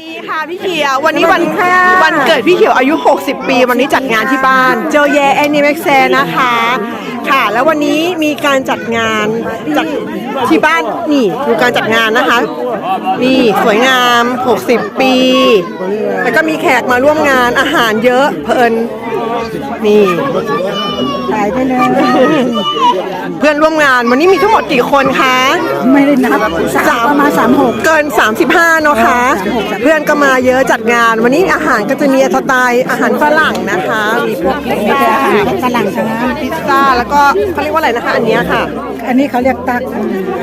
ดีค่ะพี่เขียว วันนี้วันวันเกิดพี่เขียวอายุ 60 ปี วันนี้จัดงานที่บ้านเจอแยแอนิเม็กแซนะคะ ค่ะ แล้ววันนี้มีการจัดงานจัด ที่บ้านนี่ดูการจัดงานนะคะ นี่สวยงาม 60 ปี แล้วก็มีแขกมาร่วมงานอาหารเยอะเพลินนี่ขายได้เลยเพื่อนร่วมงานวันนี้มีทั้งหมดกี่คนคะ ไม่ได้นับสามประมาณสามหกเกิน 35 เนอะคะ เพื่อนก็มาเยอะจัดงาน วันนี้อาหารก็จะมีสไตล์อาหารฝรั่งนะคะ มีพวกพิซมีซ่าแต่อาหารฝรั่งทั้งนั้นพิซซ่าแล้วก็เขาเรียกว่าอะไรนะคะ อันเนี้ยค่ะ อันนี้เขาเรียกตัก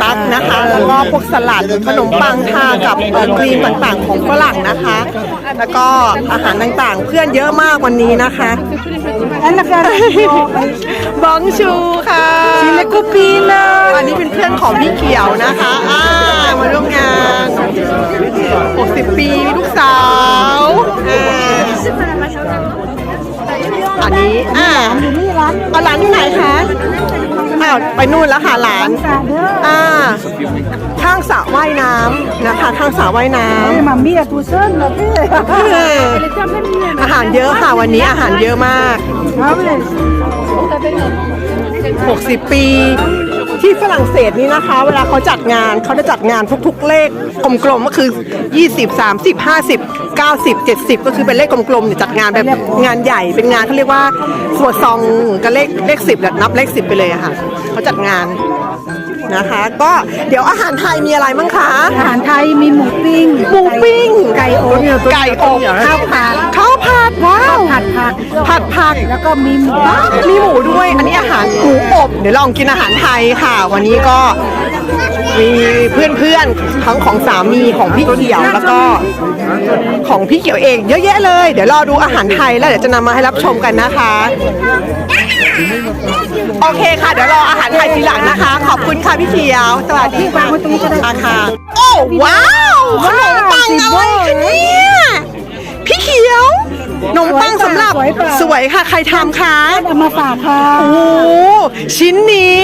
ตักนะคะ แล้วก็พวกสลัดขนมปังทากับครีมต่างๆ ของฝรั่งนะคะ แล้วก็อาหารต่างๆ เพื่อนเยอะมากวันนี้นะคะอันละกันบองชูค่ะชิเลกุปีนะอันนี้เป็นเพื่อนของพี่เขียวนะคะอ่ามาร่วมงาน 60 ปีลูกสาวอันนี้อ่าอยู่นี่ร้านเอาหลานอยู่ไหนคะ อ้าวไปนู่นแล้วค่ะหลานสาเด้ออ่าข้างสระว่ายน้ำนะคะ ข้างสระว่ายน้เฮ้ยมามีอะตูเซินเหรอพี่ำอาหารเยอะค่ะวันนี้อาหารเยอะมากเอาเลย60 ปี ที่ฝรั่งเศสนี่นะคะ เวลาเขาจัดงานเขาจะจัดงานทุกๆ เลขกลมๆก็คือ 20 30 50 90 70 ก็คือเป็นเลขกลมๆเนี่ยจัดงานแบบงานใหญ่เป็นงานเขาเรียกว่าครัวซองกับเลขเลข10แบบนับเลขสิบไปเลยอะค่ะเขาจัดงาน นะคะ ก็เดี๋ยวอาหารไทยมีอะไรบ้างคะ อาหารไทยมีหมูปิ้งหมูปิ้ง ไก่อบไก่อบข้าวผัดข้าวผัดว้าวผัดผักผัดผักแล้วก็มีหมูมีหมูด้วย อันนี้อาหารหมูอบ เดี๋ยวลองกินอาหารไทยค่ะ วันนี้ก็ มีเพื่อนๆทั้งของสามีของพี่เขียวแล้วก็ของพี่เขียวเองเยอะแยะเลย เดี๋ยวรอดูอาหารไทยแล้วเดี๋ยวจะนำมาให้รับชมกันนะคะ โอเคค่ะ เดี๋ยวรออาหารไทยทีหลังนะคะ ขอบคุณค่ะพี่เขียว สวัสดีค่ะอาค่ะโอ้ว้าวขนมปังอะไรคะเนี่ยพี่เขียวข นมปังสำหรับสวยค่ะ ใครทำคะเอามาฝากค่ะโอ้โหชิ้นนี้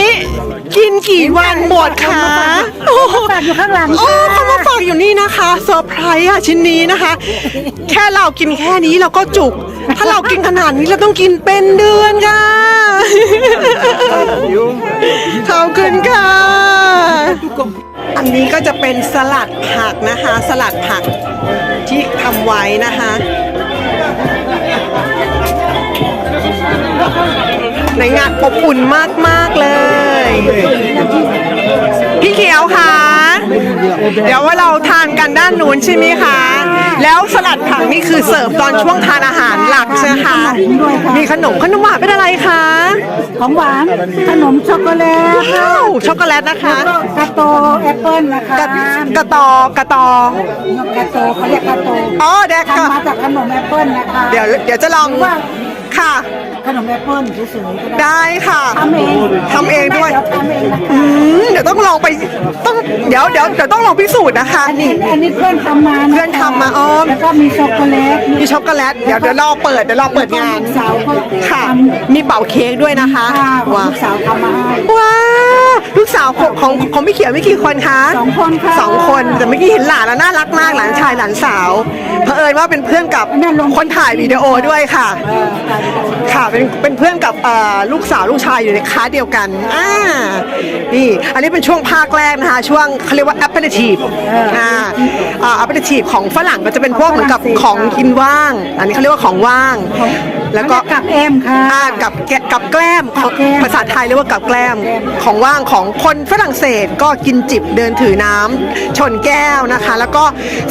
กินกี่วันหมดคะโอ้โห ฝากอยู่ข้างหลังโอ้เขามาฝากอยู่นี่นะคะเซอร์ไพรส์อะชิ้นนี้นะคะ แค่เรากินแค่นี้เราก็จุก ถ้าเรากินขนาดนี้เราต้องกินเป็นเดือนค่ะ ขอบคุณค่ะ อันนี้ก็จะเป็นสลัดผักนะคะ สลัดผักที่ทำไว้นะคะ ในงานอบอุ่นมาก ๆ เลย พี่เขียวคะเดี๋ยวว่าเราทานกันด้านนู้นใช่ไหมคะ แล้วสลัดผักนี่คือเสิร์ฟตอนช่วงทานอาหารหลักใช่ไหมคะ มีขนมขนมหวานเป็นอะไรคะ ของหวานขนมช็อกโกแลตว้าวช็อกโกแลตนะคะกาโตแอปเปิ้ลนะคะกระกระตอกระตอกาโตเขาเรียกกาโตอ๋อเด็กค่ะทำมาจากขนมแอปเปิ้ลนะคะ เดี๋ยวเดี๋ยวจะลอง ค่ะ ขนมแอปเปิ้ลสวยๆก็ได้ได้ค่ะทำเองทำเองด้วยเดี๋ยวทำเองนะคะอืมเดี๋ยวต้องลองไปต้องเดี๋ยวเดี๋ยวเดี๋ยวต้องลองพิสูจน์นะคะอันนี้อันนี้เพื่อนทำมาะคะเพื่อนทำมาอ๋อแล้วก็มีช็อกโกแลตมีช็อกโกแลตเดี๋ยวเดี๋ยวรอเปิดเดี๋ยวรอเปิดงานลูกสาวเขาค่ะ ทำมีเป่าเค้กด้วยนะคะค่ะของว้าลูกสาวทำมาให้ว้าว ลูกสาวของของของพี่เขียวมีกี่คนคะสองคนค่ะสองคนแต่เมื่อกี้เห็นหลานแล้วน่ารักมากหลานชายหลานสาวเผอิญว่าเป็นเพื่อนกับคนถ่ายวิดีโอด้วยค่ะเออค่ะค่ะเป็นเป็นเพื่อนกับเอ่อลูกสาวลูกชายอยู่ในคลาสเดียวกันอ่านี่อันนี้เป็นช่วงภาคแรกนะคะช่วงเขาเรียกว่า appetitive อ่าอ่า appetitive ของฝรั่งก็จะเป็นพวกเหมือนกับของกินว่าง อันนี้เขาเรียกว่าของว่างแล้วก็กับแอมค่ะอ่ากับแกกับแกล้มกับแกล้มภาษาไทยเรียกว่ากับแกล้มของว่างของคนฝรั่งเศสก็กินจิบเดินถือน้ำชนแก้วนะคะ แล้วก็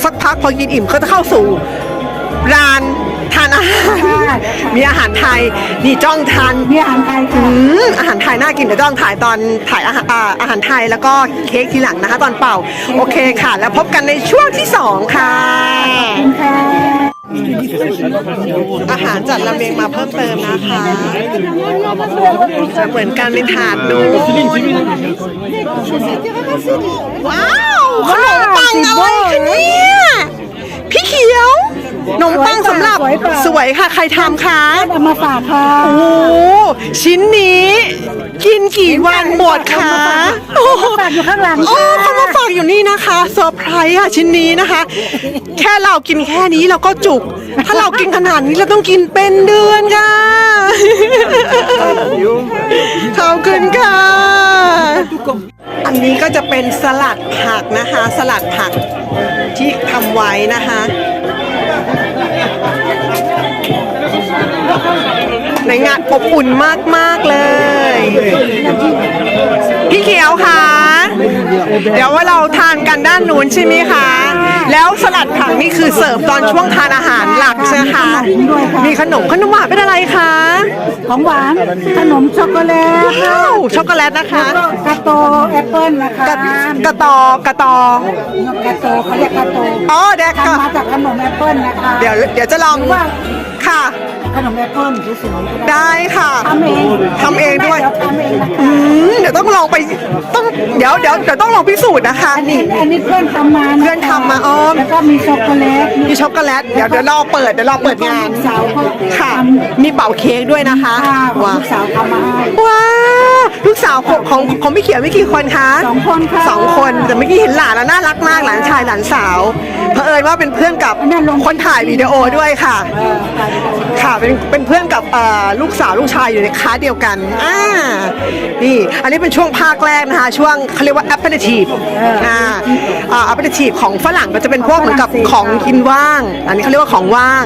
สักพักพอกินอิ่มก็จะเข้าสู่ร้านทานอาหารมีอาหารไทยนี่จ้องทานมีอาหารไทยอืค่ะมอาหารไทยน่ากินเดี๋ยวต้องถ่ายตอนถ่ายอาหารอ่าอาหารไทยแล้วก็เค้กทีหลังนะคะ ตอนเป่า โอเคค่ะ แล้วพบกันในช่วงที่สองค่ะค่ะ อาหารจัดลำเลียงมาเพิ่มเติมนะคะจะเหมือนการในถาดดู ว้าวขนมปังอะไรคะเนี่ยพี่เขียว นมปังสำหรับวยเปล่าสวยค่ะ ใครทำคะเอามาฝากค่ะโอ้โหชิ้นนี้ กินกี่วันหมดคะโอ้โห ฝากอยู่ข้างหลังโอ้ค่ะเขามาฝากอยู่นี่นะคะเซอร์ไพรส์อะชิ้นนี้นะคะ แค่เรากินแค่นี้เราก็จุก ถ้าเรากินขนาดนี้เราต้องกินเป็นเดือนค่ะ ขอบคุณค่ะ อันนี้ก็จะเป็นสลัดผักนะคะ สลัดผักที่ทำไว้นะคะ ในงานอบอุ่นมาก ๆ เลย พี่เขียวคะเดี๋ยวว่าเราทานกันด้านนู้นใช่ไหมคะ แล้วสลัดผักนี่คือเสิร์ฟตอนช่วงทานอาหารหลักใช่ไหมคะ มีขนมขนมหวานเป็นอะไรคะ ของหวานขนมช็อกโกแลตว้าวช็อกโกแลตนะคะแล้วก็กาโตแอปเปิ้ลนะคะกระกระตอกระตอกาโตเขาเรียกกาโตอ๋อเด็กค่ะทำมาจากขนมแอปเปิ้ลนะคะ เดี๋ยวเดี๋ยวจะลองค่ะ ขนมแอปเปิ้ลสวยๆก็ได้ได้ค่ะทำเองทำเองด้วยเดี๋ยวทำเองนะอืคะมเดี๋ยวต้อง ลองไปต้องเดี๋ยวเดี๋ยวเดี๋ยวต้องลองพิสูจน์นะคะอันนี้นี่อันนี้เพื่อนทำมาะคะเพื่อนทำมาอ้อมแล้วก็มีช็อกโกแลตมีช็อกโกแลตเดี๋ยวเดี๋ยวรอเปิดเดี๋ยวรอเปิดงานลูกสาวเขาค่ะทำมีเป่าเค้กด้วยนะคะค่ะของว้าลูกสาวทำมาให้ว้าวลูกสาวของของของพี่เขียวไม่กี่คนคะสองคนค่ะสองคนแต่เมื่อกี้เห็นหลานแล้วน่ารักมากหลานชายหลานสาวเผอิญว่าเป็นเพื่อนกับอันนั้นลงคนถ่ายวิดีโอด้วยค่ะเออไปดูค่ะเป็นเป็นเพื่อนกับเอ่อลูกสาวลูกชายอยู่ในคลาสเดียวกันอ่านี่อันนี้เป็นช่วงภาคแรกนะคะ ช่วงเขาเรียกว่า appetitive อ่าอ่า appetitive ของฝรั่งก็จะเป็นพวกเหมือนกับของกินว่าง อันนี้เขาเรียกว่าของว่าง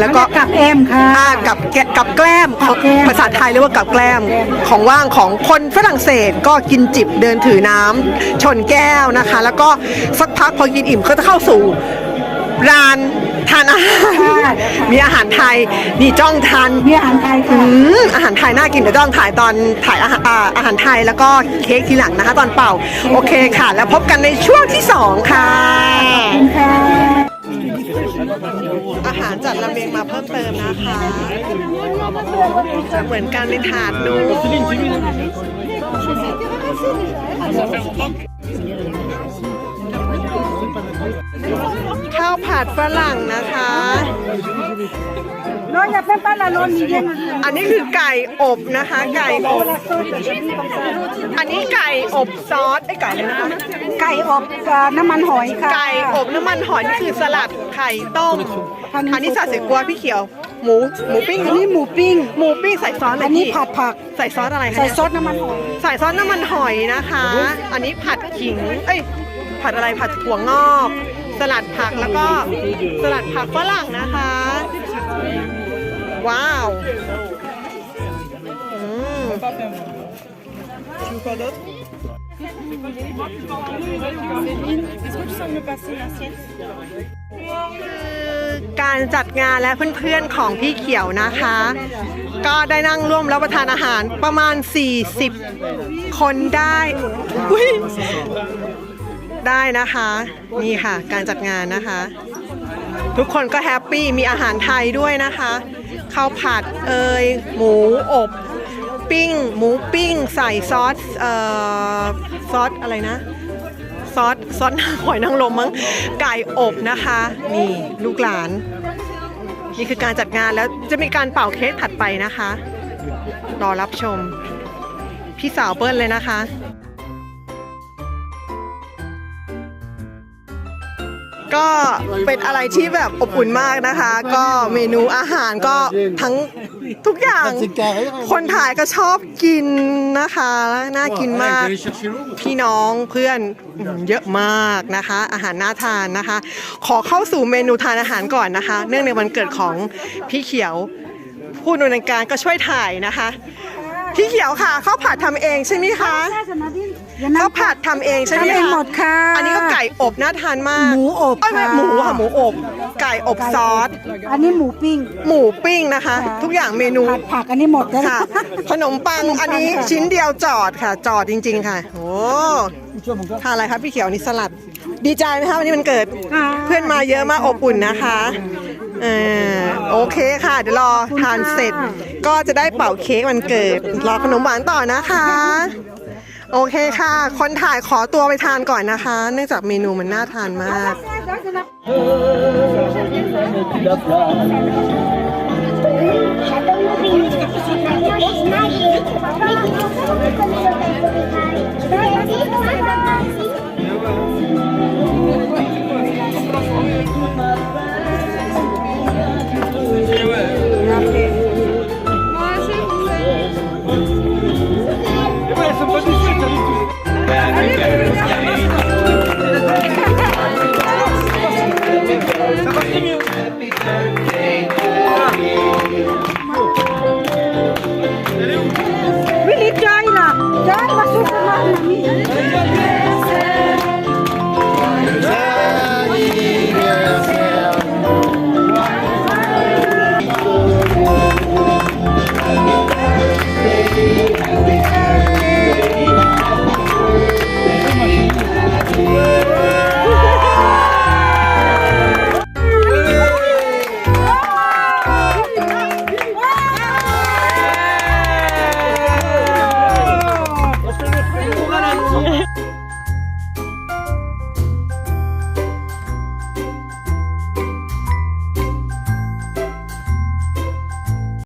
แล้วก็กับแอมค่ะอ่ากับแกะกับแกล้มกับแกล้มภาษาไทยเรียกว่ากับแกล้มของว่างของคนฝรั่งเศสก็กินจิบเดินถือน้ำชนแก้วนะคะ แล้วก็สักพักพอกินอิ่มก็จะเข้าสู่ ร้านทานอาหารมีอาหารไทยนี่จ้องทานมีอาหารไทยอืค่ะ มอาหารไทยน่ากินเดี๋ยวต้องถ่ายตอนถ่ายอาหารอ่าอาหารไทยแล้วก็เค้กทีหลังนะคะ ตอนเป่า โอเคค่ะ แล้วพบกันในช่วงที่สองค่ะขอบคุณค่ะอาหารจัดลำเลียงมาเพิ่มเติมนะคะเหมือนกันในถาดนู้นข้าวผัดฝรั่งนะคะโน้ยอย่าเป็นป้าละโนนมีเย็นอันนี้คือไก่อบนะคะ ไก่อบ อันนี้ไก่อบซอสไอ้ยไก่เลยนะคะ ไก่อบกับน้ำมันหอยค่ะไก่อบน้ำมันหอยนี่คือสลัดไข่ต้ม อันนี้อันนี้สัตว์เสกัวพี่เขียว หมูหมูปิ้งอันนี้หมูปิ้ง หมูปิ้งใส่ซอสอะไรอันนี้พี่ผัดผัก ใส่ซอสอะไรคะใส่เนี่ย ซอสน้ำมันหอย ใส่ซอสน้ำมันหอยนะคะ อันนี้ผัดขิง เอ้ย ผัดอะไร ผัดถั่วงอก สลัดผักแล้วก็สลัดผักฝรั่งนะคะ ว้าวอือการจัดงานและเพื่อนๆของพี่เขียวนะคะ ก็ได้นั่งร่วมรับประทานอาหารประมาณ 40 คนได้ ได้นะคะ นี่ค่ะ การจัดงานนะคะ ทุกคนก็แฮปปี้มีอาหารไทยด้วยนะคะข้าวผัดเอยหมูอบปิ้ง หมูปิ้ง ใส่ซอสเอ่อซอสอะไรนะซอสซอสหอยนางรมมั้งไก่อบนะคะ นี่ลูกหลาน นี่คือการจัดงานแล้วจะมีการเป่าเค้กถัดไปนะคะ รอรับชม พี่สาวเปิ้ลเลยนะคะ ก็เป็นอะไรที่แบบอบอุ่นมากนะคะ ก็เมนูอาหารก็ทั้งทุกอย่างคนถ่ายก็ชอบกินนะคะ น่ากินมาก พี่น้องเพื่อนเยอะมากนะคะ อาหารน่าทานนะคะ ขอเข้าสู่เมนูทานอาหารก่อนนะคะ เนื่องในวันเกิดของพี่เขียว ผู้ดำเนินการก็ช่วยถ่ายนะคะ พี่เขียวค่ะข้าวผัดทำเองใช่ไหมคะ ข้าวผัดทำเองใช่ไหมทำเองคะหมดค่ะ อันนี้ก็ไก่อบน่าทานมากหมูอบเอ้ยไม่ค่ะ หมูค่ะหมูอบ ไก่อบซอส อันนี้หมูปิ้ง หมูปิ้งนะคะ ค่ะ ทุกอย่างเมนูผัดผักอันนี้หมดแล้วค่ะ ขนมปังขนมปังอันนี้ค่ะชิ้นเดียวจอดค่ะ จอดจริง ๆ ค่ะ โอ้ทานอะไรครับพี่เขียวนี่สลัด ดีใจไหมคะวันนี้มันเกิดเพื่อนมาเยอะมากอบอุ่นนะคะเออโอเคค่ะ เดี๋ยวรอทานเสร็จ ก็จะได้เป่าเค้กวันเกิด รอขนมหวานต่อนะคะ โอเคค่ะ คนถ่ายขอตัวไปทานก่อนนะคะ เนื่องจากเมนูมันน่าทานมาก Thank you.